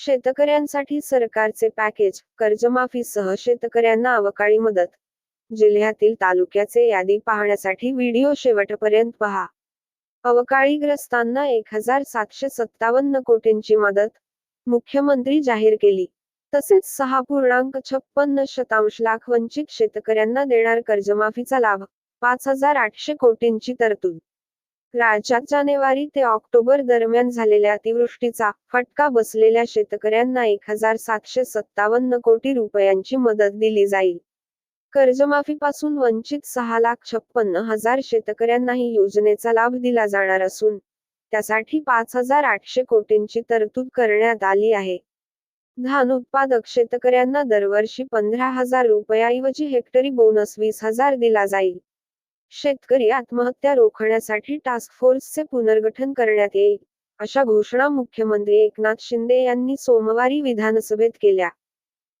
शेतकऱ्यांसाठी सरकारचे पॅकेज कर्जमाफीसह शेतकऱ्यांना अवकाळी मदत. जिल्ह्यातील तालुक्याचे यादी पाहण्यासाठी व्हिडिओ शेवटपर्यंत पहा. अवकाळीग्रस्तांना एक हजार सातशे सत्तावन्न कोटींची मदत मुख्यमंत्री जाहीर केली. तसेच सहा पूर्णांक छप्पन्न शतांश लाख वंचित शेतकऱ्यांना देणार कर्जमाफीचा लाभ पाच हजार आठशे कोटींची तरतूद. राज्यात जानेवारी ते ऑक्टोबर दरम्यान झालेल्या अतिवृष्टीचा फटका बसलेल्या शेतकऱ्यांना एक हजार सातशे सत्तावन्न कोटी रुपयांची मदत दिली जाईल. कर्जमाफीपासून वंचित सहा लाख छप्पन्न हजार शेतकऱ्यांनाही योजनेचा लाभ दिला जाणार असून त्यासाठी पाच हजार आठशे कोटींची तरतूद करण्यात आली आहे. धान उत्पादक शेतकऱ्यांना दरवर्षी पंधरा हजार रुपयाऐवजी हेक्टरी बोनस वीस हजार दिला जाईल. शेतकरी आत्महत्या रोखण्यासाठी टास्क फोर्सचे पुनर्गठन करण्यात येईल अशा घोषणा मुख्यमंत्री एकनाथ शिंदे यांनी सोमवारी विधानसभेत केल्या.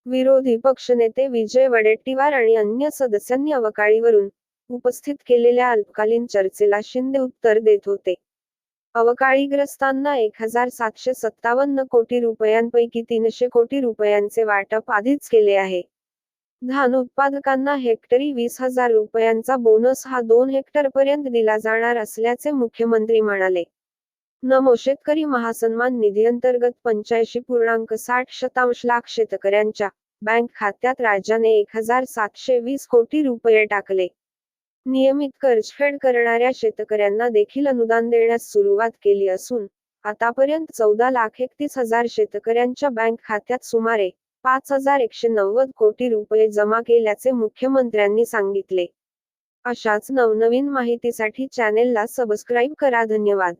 विरोधी पक्षनेते विजय वडेट्टीवार आणि अन्य सदस्यांनी अवकाळीवरून उपस्थित केलेल्या अल्पकालीन चर्चेला शिंदे उत्तर देत होते. अवकाळीग्रस्तांना एक हजार सातशे सत्तावन्न कोटी रुपयांपैकी तीनशे कोटी रुपयांचे वाटप आधीच केले आहे. धान उत्पादकांना हेक्टरी वीस हजार रुपयांचा बोनस हा दोन हेक्टर पर्यंत दिला जाणार असल्याचे मुख्यमंत्री म्हणाले. नमो शेतकरी महासन्मान निधी अंतर्गत पंच्याऐंशी पूर्णांक साठ शतांश लाख शेतकऱ्यांच्या बँक खात्यात राज्याने एक हजार सातशे वीस कोटी रुपये टाकले. नियमित कर्जफेड करणाऱ्या शेतकऱ्यांना देखील अनुदान देण्यास सुरुवात केली असून आतापर्यंत चौदा लाख एकतीस हजार शेतकऱ्यांच्या बँक खात्यात सुमारे पाच हजार एकशे नव्वद कोटी रुपये जमा केल्याचे मुख्यमंत्र्यांनी सांगितले. अशाच नवनवीन माहितीसाठी चॅनेलला सबस्क्राईब करा. धन्यवाद.